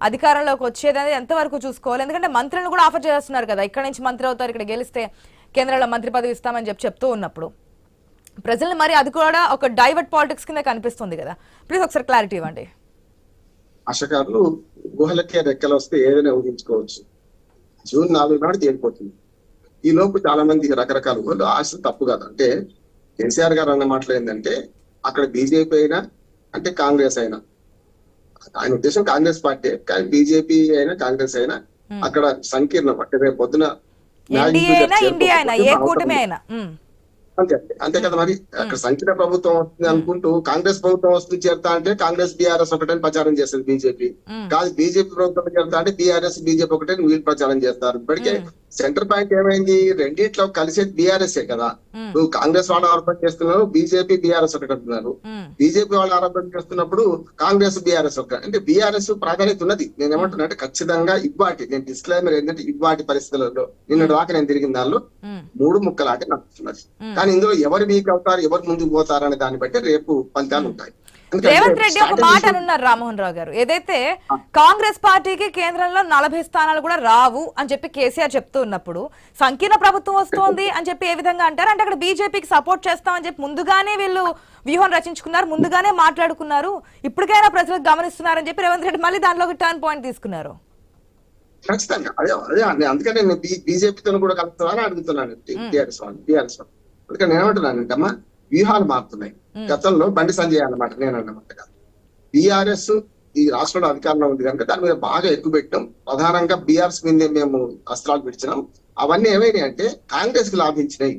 అధికారంలోకి వచ్చేది అనేది ఎంతవరకు చూసుకోవాలి? ఎందుకంటే మంత్రులను కూడా ఆఫర్ చేస్తున్నారు కదా. ఇక్కడ నుంచి మంత్రి అవుతారు ఇక్కడ గెలిస్తే కేంద్రంలో మంత్రి పదవి ఇస్తామని చెప్పి చెప్తూ ఉన్నప్పుడు. ప్రజలు మరి అది కూడా ఒక డైవర్ట్ పాలిటిక్స్ కింద కనిపిస్తుంది కదా. ప్లీజ్ ఒకసారి క్లారిటీ ఇవ్వండి. అశకారులు గుహలకే రెక్కలు వస్తే ఏదైనా ఊహించుకోవచ్చు. జూన్ నాలుగు నాడు తేలిపోతుంది. ఈ లోపు చాలా మంది రకరకాల ఊళ్ళు ఆశలు తప్పు కాదు. అంటే కేసీఆర్ గారు అన్న మాటలు ఏంటంటే అక్కడ బీజేపీ అయినా అంటే కాంగ్రెస్ అయినా ఆయన ఉద్దేశం కాంగ్రెస్ పార్టీ కానీ బీజేపీ అయినా కాంగ్రెస్ అయినా అక్కడ సంకీర్ణం. అంటే రేపు పొద్దున అంతే అంతే. కదా మరి? అక్కడ సంకీర్ణ ప్రభుత్వం వస్తుంది అనుకుంటూ కాంగ్రెస్ ప్రభుత్వం వస్తుంది చేరుతా అంటే కాంగ్రెస్ బీఆర్ఎస్ ఒకటని ప్రచారం చేస్తుంది బీజేపీ. కాదు బీజేపీ ప్రభుత్వం చేరుతా అంటే బీఆర్ఎస్ బీజేపీ ఒకటని వీళ్ళు ప్రచారం చేస్తారు. ఇప్పటికే సెంటర్ పాయింట్ ఏమైంది? రెండిట్లో కలిసేది బీఆర్ఎస్ కదా. నువ్వు కాంగ్రెస్ వాళ్ళు ఆరోపణ చేస్తున్నారు బీజేపీ బీఆర్ఎస్ ఒకటి అంటున్నారు. బీజేపీ వాళ్ళు ఆరోపణ చేస్తున్నప్పుడు కాంగ్రెస్ బీఆర్ఎస్ ఒక. అంటే బీఆర్ఎస్ ప్రాధాన్యత ఉన్నది. నేను ఏమంటున్నా అంటే ఖచ్చితంగా ఇవ్వాటి. నేను డిస్క్లైమర్ ఏంటంటే ఇవ్వాటి పరిస్థితులలో. నిన్న దాకా నేను తిరిగిన దానిలో మూడు ముక్కలాట నడుస్తున్నది. కానీ ఇందులో ఎవరు వీక్ అవుతారు ఎవరు ముందుకు పోతారు అనే దాన్ని బట్టి రేపు ఫలితాలు ఉంటాయి. రేవంత్ రెడ్డి ఒక మాట అనున్నారు రామ్మోహన్ రావు గారు. ఏదైతే కాంగ్రెస్ పార్టీకి కేంద్రంలో నలభై స్థానాలు కూడా రావు అని చెప్పి కేసీఆర్ చెప్తూ ఉన్నప్పుడు సంకీర్ణ ప్రభుత్వం వస్తోంది అని చెప్పి ఏ విధంగా అంటారు? అంటే అక్కడ బీజేపీకి సపోర్ట్ చేస్తామని చెప్పి ముందుగానే వీళ్ళు వ్యూహం రచించుకున్నారు ముందుగానే మాట్లాడుకున్నారు. ఇప్పటికైనా ప్రజలకు గమనిస్తున్నారని చెప్పి రేవంత్ రెడ్డి మళ్ళీ ఒక టర్న్ పాయింట్ తీసుకున్నారు. ఖచ్చితంగా. అదే అదే అండి. అందుకని నేను బీజేపీతో కూడా కలుపుతున్నాను అడుగుతున్నాను టీఆర్ఎస్ వాళ్ళు టీఆర్ఎస్ వాళ్ళు అందుకని నేను ఏమంటున్నానంటే అమ్మా? వ్యూహాలు మారుతున్నాయి. గతంలో బండి సంజయ్ అన్నమాట నేను అన్నమాట కాదు. బీఆర్ఎస్ ఈ రాష్ట్రంలో అధికారంలో ఉంది కనుక దాని మీద బాగా ఎక్కువ పెట్టాం. ప్రధానంగా బీఆర్ఎస్ మీదే మేము అస్త్రాలు పిడిచినాం అవన్నీ ఏమైనాయి అంటే కాంగ్రెస్కి లాభించినాయి.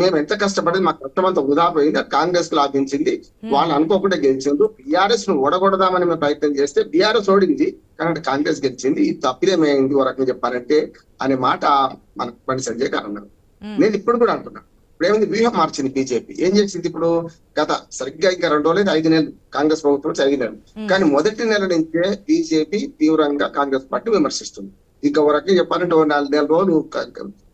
మేము ఎంత కష్టపడి మా కష్టం అంతా వృధా పోయింది కాంగ్రెస్కి లాభించింది వాళ్ళు అనుకోకుండా గెలిచింది బీఆర్ఎస్ను ఓడగొడదామని మేము ప్రయత్నం చేస్తే బీఆర్ఎస్ ఓడింది కానీ కాంగ్రెస్ గెలిచింది. ఇది తప్పిదేమైంది ఓ రకంగా చెప్పాలంటే అనే మాట మన బండి సంజయ్ గారు అన్నారు. నేను ఇప్పుడు కూడా అంటున్నా. ఇప్పుడు ఏమైంది వ్యూహం మార్చింది బీజేపీ. ఏం చేసింది ఇప్పుడు? గత సరిగ్గా ఇంకా రెండు రోజులు ఐదు నెలలు కాంగ్రెస్ ప్రభుత్వం నెలలు కానీ మొదటి నెల నుంచే బీజేపీ తీవ్రంగా కాంగ్రెస్ పార్టీ విమర్శిస్తుంది. ఇక రకంగా చెప్పాలంటే నాలుగు నెల రోజులు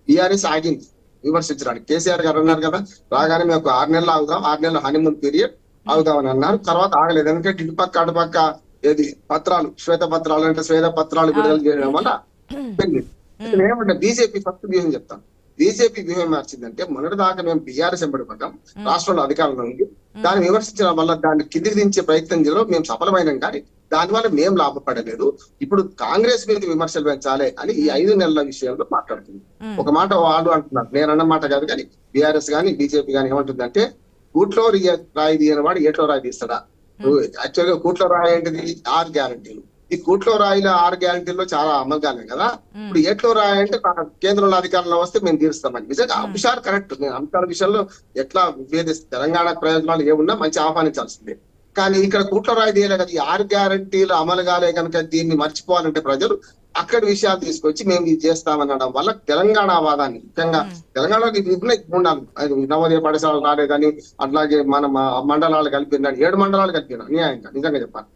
బీఆర్ఎస్ ఆగింది విమర్శించడానికి. కేసీఆర్ గారు అన్నారు కదా రాగానే మేము ఒక ఆరు నెలలు ఆగుదాం ఆరు నెలల హనీమూన్ పీరియడ్ ఆగుదామని అన్నారు. తర్వాత ఆగలేదు. ఎందుకంటే ఇటు పక్క అటు పక్క ఏది పత్రాలు శ్వేత పత్రాలు అంటే శ్వేత పత్రాలు విడుదల చేయడం వల్ల ఏమంటే బీజేపీ ఫస్ట్ వ్యూహం చెప్తాం బీజేపీ వ్యూహం మార్చిందంటే మొన్నటి దాకా మేము బీఆర్ఎస్ ఎంబడి పడ్డాం. రాష్ట్రంలో అధికారంలో ఉంది. దాన్ని విమర్శించడం వల్ల దాన్ని కిందికి దించే ప్రయత్నం చేయడం మేము సఫలమైనాం కానీ దానివల్ల మేము లాభపడలేదు. ఇప్పుడు కాంగ్రెస్ మీద విమర్శలు పెంచాలి అని ఈ ఐదు నెలల విషయంలో మాట్లాడుతుంది. ఒక మాట వాళ్ళు అంటున్నారు. నేను అన్న మాట కాదు కానీ బీఆర్ఎస్ కానీ బీజేపీ కానీ ఏమంటుందంటే కూట్లో రియ- రాయి తీయని వాడు ఏట్లో రాయి తీస్తాడా? యాక్చువల్గా కూట్లో రాయి ఏంటిది ఆరు గ్యారంటీలు ఈ కూట్లో రాయిల ఆరు గ్యారంటీల్లో చాలా అమలు కాలేదు కదా. ఇప్పుడు ఏట్లో రాయి అంటే కేంద్రంలో అధికారంలో వస్తే మేము తీరుస్తామని. నిజంగా అంశాలు కరెక్ట్. నేను అంశాల విషయంలో ఎట్లా విభేదిస్తే తెలంగాణ ప్రయోజనాలు ఏమున్నా మంచి ఆహ్వానించాల్సిందే. కానీ ఇక్కడ కూట్ల రాయి తీయలే కదా. ఈ ఆరు గ్యారంటీలు అమలు కాలే కనుక దీన్ని మర్చిపోవాలంటే ప్రజలు అక్కడి విషయాలు తీసుకొచ్చి మేము ఇది చేస్తామనడం వల్ల తెలంగాణ వాదాన్ని ముఖ్యంగా తెలంగాణలో ఉన్నాయి ఉండాలి. అది నవోదయ పాఠశాలలు రాలేదని అట్లాగే మన మండలాలు కలిపినాడు ఏడు మండలాలు కలిపినాడు న్యాయంగా నిజంగా చెప్పాలి.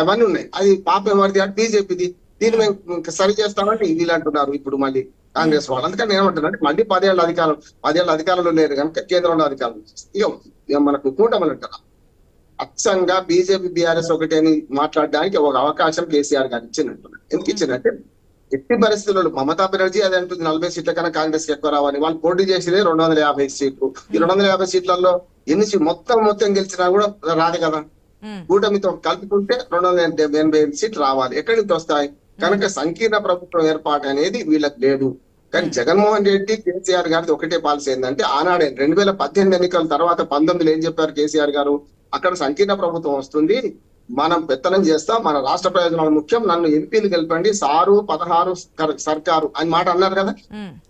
అవన్నీ ఉన్నాయి. అది పాప ఎవరిది? అంటే బీజేపీది. దీన్ని మేము సరి చేస్తామంటే వీళ్ళు అంటున్నారు ఇప్పుడు మళ్ళీ కాంగ్రెస్ వాళ్ళు. అందుకని నేను అంటే మళ్ళీ పదేళ్ళ అధికారం పదేళ్ళ అధికారంలో లేరు కనుక కేంద్రంలో అధికారం ఇక మనకు కూటమలు అంటారు అచ్చంగా బీజేపీ బీఆర్ఎస్ ఒకటి అని మాట్లాడడానికి ఒక అవకాశం కేసీఆర్ గారు ఇచ్చినట్టున్నారు. ఎందుకు ఇచ్చిందంటే ఎట్టి పరిస్థితుల్లో మమతా బెనర్జీ అది అంటుంది నలభై సీట్ల కన్నా కాంగ్రెస్కి ఎక్కువ రావని. వాళ్ళు పోటీ చేసేది రెండు వందల యాభై సీట్లు. ఈ రెండు వందల యాభై సీట్లలో ఎన్ని మొత్తం మొత్తం గెలిచినా కూడా రాదు కదా. కూటమితో కలుపుకుంటే రెండు వందల ఎనభై ఎనిమిది సీట్లు రావాలి. ఎక్కడి నుంచి వస్తాయి? కనుక సంకీర్ణ ప్రభుత్వం ఏర్పాటు అనేది వీళ్ళకి లేదు. కానీ జగన్మోహన్ రెడ్డి కేసీఆర్ గారిది ఒకటే పాలసీ ఏంటంటే ఆనాడే రెండు వేల పద్దెనిమిది ఎన్నికల తర్వాత పంతొమ్మిదిలో ఏం చెప్పారు కేసీఆర్ గారు? అక్కడ సంకీర్ణ ప్రభుత్వం వస్తుంది. మనం పెత్తనం చేస్తాం. మన రాష్ట్ర ప్రయోజనాలు ముఖ్యం. నన్ను ఎంపీలు గెలపండి. సారు పదహారు సర్- సర్కారు అని మాట అన్నారు కదా.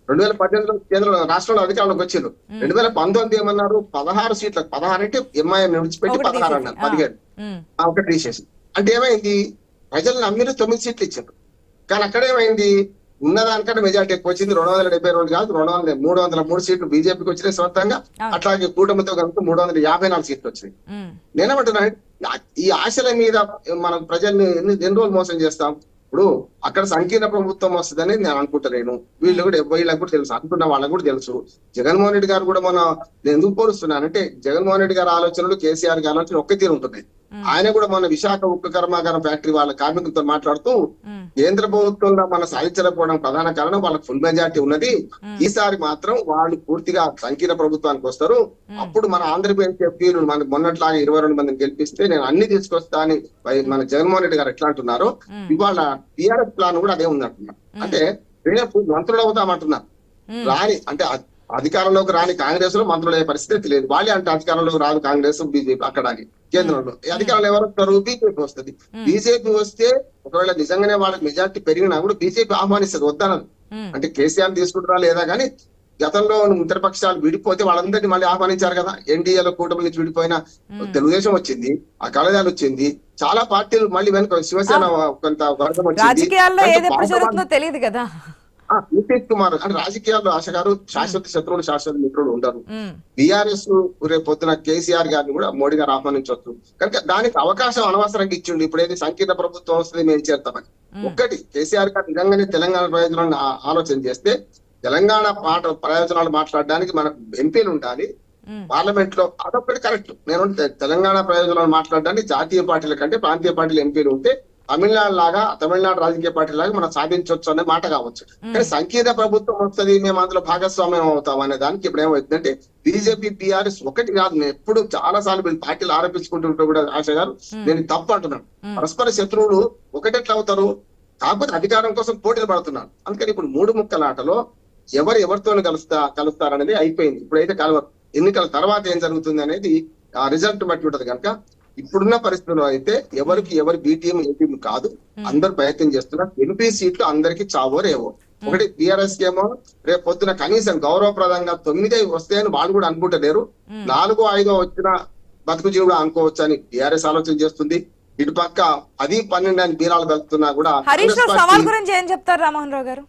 రెండు వేల పద్దెనిమిదిలో కేంద్ర రాష్ట్రంలో అధికారంలోకి వచ్చిండ్రు. రెండు వేల పంతొమ్మిది ఏమన్నారు? పదహారు సీట్లకు పదహారు అంటే ఎంఐఎం విడిచిపెట్టి పదహారు అన్నారు. పదిహేడు. ఒకటి తీసేసి అంటే ఏమైంది? ప్రజలు నమ్మిన తొమ్మిది సీట్లు ఇచ్చారు. కానీ అక్కడ ఏమైంది? ఉన్నదానికంటే మెజార్టీ ఎక్కువ వచ్చింది. రెండు వందల డెబ్బై రెండు కాదు రెండు వందల మూడు వందల మూడు సీట్లు బీజేపీకి వచ్చినాయి సొంతంగా. అవును. అట్లాగే కూటమితో కనుక మూడు వందల యాభై నాలుగు సీట్లు వచ్చినాయి. ఉమ్, నేనేమంటున్నా ఈ ఆశల మీద మనం ప్రజల్ని ఎన్ని ఎన్ని రోజులు మోసం చేస్తాం? ఇప్పుడు అక్కడ సంకీర్ణ ప్రభుత్వం వస్తుందని నేను అనుకుంటలేను. వీళ్ళు కూడా వీళ్ళకి కూడా తెలుసు. అనుకున్న వాళ్ళకి కూడా తెలుసు. జగన్మోహన్ రెడ్డి గారు కూడా మన నేను ఎందుకు పోలుస్తున్నానంటే జగన్మోహన్ రెడ్డి గారి ఆలోచనలు కేసీఆర్ గారి ఆలోచనలు ఒక్క తీరు ఉంటున్నాయి ఆయన కూడా మన విశాఖ ఉక్కు కర్మాగారం ఫ్యాక్టరీ వాళ్ళ కార్మికులతో మాట్లాడుతూ కేంద్ర ప్రభుత్వంలో మన సాధించకపోవడం ప్రధాన కారణం వాళ్ళకి ఫుల్ మెజార్టీ ఉన్నది. ఈసారి మాత్రం వాళ్ళు పూర్తిగా సంకీర్ణ ప్రభుత్వానికి వస్తారు. అప్పుడు మన ఆంధ్రప్రదేశ్ ఎంపీలు మన మొన్నట్లాగా ఇరవై రెండు మందిని గెలిపిస్తే నేను అన్ని తీసుకొస్తా అని మన జగన్మోహన్ రెడ్డి గారు ఎట్లా అంటున్నారు? ఇవాళ టిఆర్ఎస్ ప్లాన్ కూడా అదే ఉంది అంటున్నారు అంటే రేపు మంత్రులు అవుతామంటున్నారు. రాని అంటే అధికారంలోకి రాని కాంగ్రెస్లో మంత్రులు అయ్యే పరిస్థితి లేదు వాళ్ళే అంటే అధికారంలోకి రాదు కాంగ్రెస్ బీజేపీ అక్కడ కేంద్రంలో. అధికారంలో ఎవరు వస్తారు బీజేపీ వస్తుంది. బీజేపీ వస్తే ఒకవేళ నిజంగానే వాళ్ళకి మెజార్టీ పెరిగినా కూడా బీజేపీ ఆహ్వానిస్తుంది వద్దనదు అంటే కేసీఆర్ తీసుకుంటారా లేదా కానీ గతంలో ఇతర పక్షాలు విడిపోతే వాళ్ళందరినీ మళ్ళీ ఆహ్వానించారు కదా. ఎన్డీఏలో కూటమి నుంచి విడిపోయిన తెలుగుదేశం వచ్చింది ఆ కళజాలు వచ్చింది. చాలా పార్టీలు మళ్ళీ వెనుక శివసేన కొంత వర్గం వచ్చింది. తెలియదు కదా. నితీష్ కుమార్ అంటే రాజకీయాల్లో ఆశ గారు శాశ్వత శత్రువులు శాశ్వత మిత్రులు ఉండరు బీఆర్ఎస్ రేపు పొద్దున కేసీఆర్ గారిని కూడా మోడీ గారు ఆహ్వానించవచ్చు కనుక దానికి అవకాశం అనవసరంగా ఇచ్చిండు. ఇప్పుడు ఏది సంకీర్ణ ప్రభుత్వం వస్తుంది మేము చేస్తామని ఒక్కటి కేసీఆర్ గారు నిజంగానే తెలంగాణ ప్రయోజనాలను ఆలోచన చేస్తే తెలంగాణ పాట ప్రయోజనాలు మాట్లాడడానికి మనకు ఎంపీలు ఉండాలి. పార్లమెంట్లో అదొక్కటి కరెక్ట్. నేను తెలంగాణ ప్రయోజనాలు మాట్లాడడానికి జాతీయ పార్టీల కంటే ప్రాంతీయ పార్టీలు ఎంపీలు ఉంటే తమిళనాడు లాగా తమిళనాడు రాజకీయ పార్టీ లాగా మనం సాధించవచ్చు అనే మాట కావచ్చు. కానీ సంకీర్ణ ప్రభుత్వం వస్తుంది మేము అందులో భాగస్వామ్యం అవుతాం అనే దానికి ఇప్పుడు ఏమవుతుందంటే బీజేపీ బీఆర్ఎస్ ఒకటి కాదు నేను ఎప్పుడు చాలా సార్లు వీళ్ళు పార్టీలు ఆరోపించుకుంటుంటే కూడా ఆశ గారు నేను తప్పు అంటున్నాను. పరస్పర శత్రువులు ఒకటెట్లా అవుతారు కాకపోతే అధికారం కోసం పోటీలు పడుతున్నారు. అందుకని ఇప్పుడు మూడు ముక్కల ఆటలో ఎవరు ఎవరితో కలుస్తా కలుస్తారనేది అయిపోయింది. ఇప్పుడైతే కలవరు ఎన్నికల తర్వాత ఏం జరుగుతుంది అనేది ఆ రిజల్ట్ బట్టి ఉంటది కనుక ఇప్పుడున్న పరిస్థితుల్లో అయితే ఎవరికి ఎవరి బి టీం ఏ టీం కాదు. అందరు ప్రయత్నం చేస్తున్నారు. ఎంపీ సీట్లు అందరికి చావో రేవో. ఒకటి టిఆర్ఎస్ ఏమో రేపు పొద్దున కనీసం గౌరవప్రదంగా తొమ్మిదే వస్తాయని వాళ్ళు కూడా అనుకుంటలేరు. నాలుగో ఐదో వచ్చిన బతుకు జీవుడు అనుకోవచ్చు అని టిఆర్ఎస్ ఆలోచన చేస్తుంది. ఇటు పక్క అది పన్నెండు అని బీరాలు వెళ్తున్నా కూడా సవాల్ గురించి ఏం చెప్తారు రామ్మోహన్ రావు గారు?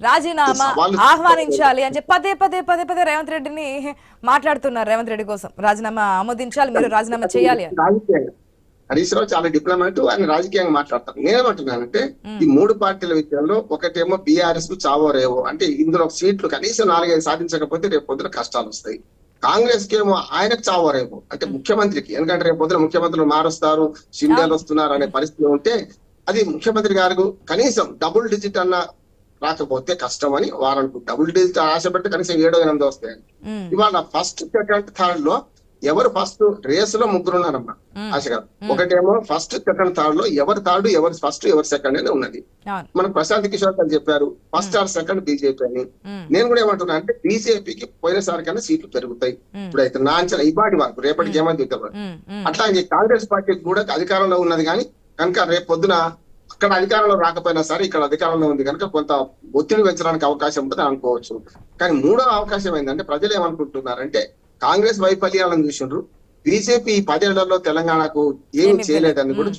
రాజీనామా ఆహ్వానించాలి అని చెప్పి పదే పదే పదే పదే రేవంత్ రెడ్డిని మాట్లాడుతున్నారు రేవంత్ రెడ్డి కోసం రాజీనామా ఆమోదించాలి మీరు రాజీనామా చేయాలి హరీష్ రావు చాలా డిప్లొమాట్ ఆయన రాజకీయంగా మాట్లాడతారు. నేనేమంటున్నానంటే ఈ మూడు పార్టీల విషయంలో ఒకటేమో బీఆర్ఎస్కు చావో రేవో అంటే ఇందులో సీట్లు కనీసం నాలుగైదు సాధించకపోతే రేపు పొద్దున కష్టాలు వస్తాయి. కాంగ్రెస్కి ఏమో ఆయనకు చావో రేవో అంటే ముఖ్యమంత్రికి ఎందుకంటే రేపు పొద్దున ముఖ్యమంత్రులు మారుస్తారు షిండేలు వస్తున్నారు అనే పరిస్థితి ఉంటే అది ముఖ్యమంత్రి గారు కనీసం డబుల్ డిజిట్ అన్న రాకపోతే కష్టం అని వారు అనుకుంటారు డబుల్ డిజిట్ ఆశపట్టి కనీసం ఏడో ఎనిమిది వస్తాయని ఇవాళ ఫస్ట్ సెకండ్ థర్డ్లో ఎవరు ఫస్ట్ రేస్లో ముగ్గురు ఉన్నారమ్మా. ఆశ గారు ఒకటేమో ఫస్ట్ సెకండ్ థర్డ్లో ఎవరు థర్డ్ ఎవరు ఫస్ట్ ఎవరు సెకండ్ అని ఉన్నది. మనకు ప్రశాంత్ కిషోర్ గారు చెప్పారు ఫస్ట్ ఆర్ సెకండ్ బీజేపీ అని. నేను కూడా ఏమంటున్నా అంటే బీజేపీకి పోయినసారి కన్నా సీట్లు పెరుగుతాయి. ఇప్పుడైతే నా అంచనా ఇవాటి వరకు రేపటికి ఏమని చూద్దాం? ఉమ్, అట్లాగే కాంగ్రెస్ పార్టీకి కూడా అధికారంలో ఉన్నది కానీ కనుక రేపు పొద్దున అక్కడ అధికారంలో రాకపోయినా సరే ఇక్కడ అధికారంలో ఉంది కనుక కొంత ఒత్తిడి పెంచడానికి అవకాశం ఉంటుంది అనుకోవచ్చు. కానీ మూడో అవకాశం ఏంటంటే ప్రజలు ఏమనుకుంటున్నారంటే కాంగ్రెస్ వైఫల్యాలను చూసిండ్రు బీజేపీ ఈ పదేళ్ళలో తెలంగాణకు ఏమి ఏమీ చేయలేదని కూడా ఉమ్,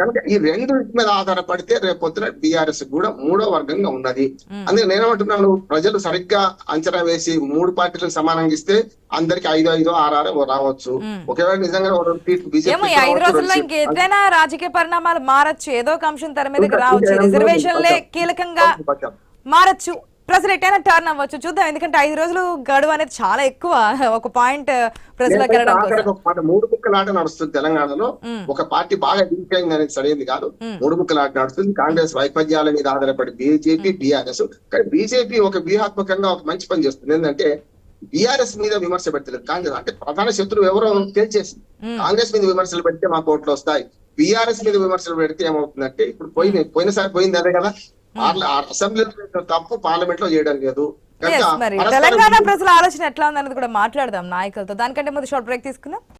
కనుక ఈ రెండు మీద ఆధారపడితే రేపు పొద్దున బీఆర్ఎస్ కూడా మూడో వర్గంగా ఉన్నది. అందుకే నేనేమంటున్నాను ప్రజలు సరిగ్గా అంచనా వేసి మూడు పార్టీలకు సమానంగా ఇస్తే అందరికి ఐదు ఐదు ఆరు ఆరు రావచ్చు. ఒకవేళ నిజంగా ఐదు రోజుల్లో ఇంకేదైనా రాజకీయ పరిణామాలు మారచ్చు. ఏదో ఒక అంశం తెర మీదకి ఇంకా రావచ్చు. రిజర్వేషన్లే కీలకంగా మారచ్చు. ప్రజలు ఎట్టైనా టర్న్ అవ్వచ్చు. చూద్దాం ఎందుకంటే ఐదు రోజులు గడువు అనేది చాలా ఎక్కువ. ఒక పాయింట్ ప్రజలకు వెళ్ళడం మూడు ముక్కల ఆట నడుస్తుంది తెలంగాణలో. ఒక పార్టీ బాగా ఎదిగిపోయింది అనేది సరైనది కాదు. మూడు ముక్కల ఆట నడుస్తుంది. కాంగ్రెస్ వైఫల్యాల మీద ఆధారపడి బీజేపీ బీఆర్ఎస్. కానీ బీజేపీ ఒక వ్యూహాత్మకంగా ఒక మంచి పని చేస్తుంది. ఏంటంటే బీఆర్ఎస్ మీద విమర్శ పెట్టలేదు కాంగ్రెస్ అంటే ప్రధాన శత్రువు ఎవరో తెలిసేసి కాంగ్రెస్ మీద విమర్శలు పెడితే మా కోట్లు వస్తాయి. బీఆర్ఎస్ మీద విమర్శలు పెడితే ఏమవుతుందంటే ఇప్పుడు పోయిన పోయినసారి పోయింది అదే కదా. అసెంబ్లీలో తప్పు పార్లమెంట్లో చేయడం లేదు. తెలంగాణ ప్రజల ఆలోచన ఎట్లా ఉంది అనేది కూడా మాట్లాడదాం నాయకులతో. దానికంటే ముందు షార్ట్ బ్రేక్ తీసుకుందాం.